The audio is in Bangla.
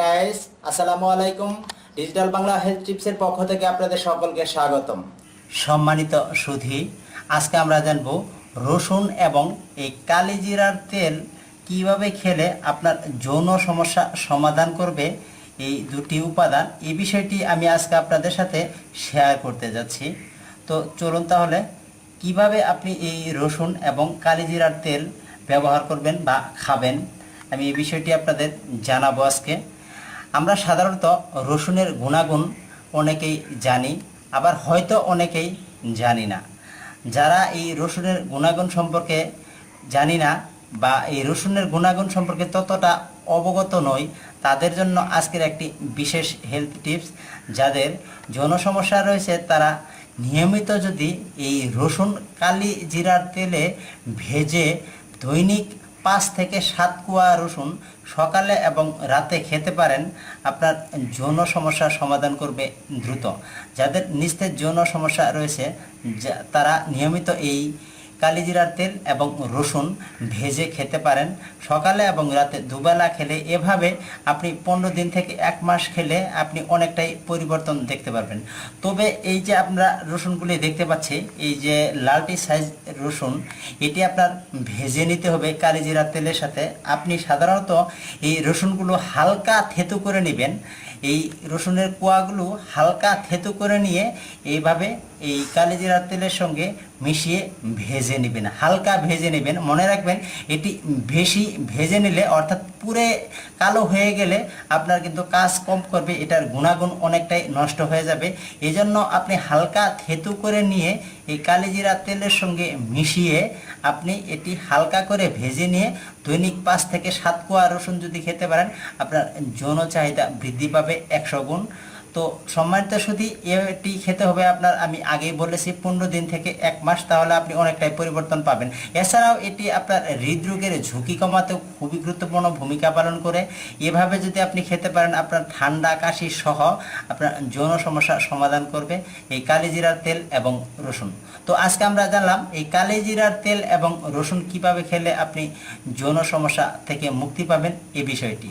গাইস আসসালামু আলাইকুম ডিজিটাল বাংলা হেলথ টিপসের পক্ষ থেকে আপনাদের সকলকে স্বাগতম। সম্মানিত সুধি, আজকে আমরা জানব রসুন এবং এই কালিজিরার তেল কীভাবে খেলে আপনার যৌন সমস্যা সমাধান করবে, এই দুটি উপাদান, এই বিষয়টি আমি আজকে আপনাদের সাথে শেয়ার করতে যাচ্ছি। তো চলুন তাহলে, কীভাবে আপনি এই রসুন এবং কালিজিরার তেল ব্যবহার করবেন বা খাবেন? আমি এই বিষয়টি আপনাদের জানাব আজকে। আমরা সাধারণত রসুনের গুণাগুণ অনেকেই জানি, আবার হয়তো অনেকেই জানি না। যারা এই রসুনের গুণাগুণ সম্পর্কে জানি না বা এই রসুনের গুণাগুণ সম্পর্কে ততটা অবগত নই, তাদের জন্য আজকের একটি বিশেষ হেলথ টিপস যাদের যৌন সমস্যা রয়েছে তারা নিয়মিত যদি এই রসুন কালি জিরার তেলে ভেজে দৈনিক পাঁচ থেকে সাত কুয়া রসুন সকালে এবং রাতে খেতে পারেন। আপনার যৌন সমস্যার সমাধান করবে দ্রুত। যাদের নিস্তেজ যৌন সমস্যা রয়েছে তারা নিয়মিত এই কালিজিরার তেল এবং রসুন ভেজে খেতে পারেন। সকালে এবং রাতে দুবেলা খেলে এভাবে আপনি পনেরো দিন থেকে এক মাস খেলে আপনি অনেকটাই পরিবর্তন দেখতে পারবেন। তবে এই যে আমরা রসুনগুলি দেখতে পাচ্ছি, এই যে লালটি সাইজ রসুন, এটি আপনার ভেজে নিতে হবে কালিজিরা তেলের সাথে। আপনি সাধারণত এই রসুনগুলো হালকা থেতু করে নেবেন। এই রসুনের কোয়াগুলো হালকা থেতু করে নিয়ে এইভাবে এই কালিজিরার তেলের সঙ্গে মিশিয়ে ভেজে নেবেন। হালকা ভেজে নেবেন। মনে রাখবেন, এটি বেশি ভেজে নিলে, অর্থাৎ পুরে কালো হয়ে গেলে আপনার কিন্তু কাজ কম করবে, এটার গুণাগুণ অনেকটাই নষ্ট হয়ে যাবে। এই জন্য আপনি হালকা থেতু করে নিয়ে এই কালিজিরা তেলের সঙ্গে মিশিয়ে আপনি এটি হালকা করে ভেজে নিয়ে দৈনিক পাঁচ থেকে সাত কোয়া রসুন যদি খেতে পারেন, আপনার যৌন চাহিদা বৃদ্ধি পাবে একশো গুণ। তো সম্মানিত শুধু এটি খেতে হবে আপনার, আমি আগেই বলেছি, পনেরো দিন থেকে এক মাস, তাহলে আপনি অনেকটাই পরিবর্তন পাবেন। এছাড়াও এটি আপনার হৃদরোগের ঝুঁকি কমাতেও খুবই গুরুত্বপূর্ণ ভূমিকা পালন করে। এভাবে যদি আপনি খেতে পারেন, আপনার ঠান্ডা, কাশি সহ আপনার যৌন সমস্যার সমাধান করবে। এই কালিজিরার তেল এবং রসুন। তো আজকে আমরা জানলাম, এই কালিজিরার তেল এবং রসুন কীভাবে খেলে আপনি যৌন সমস্যা থেকে মুক্তি পাবেন, এ বিষয়টি।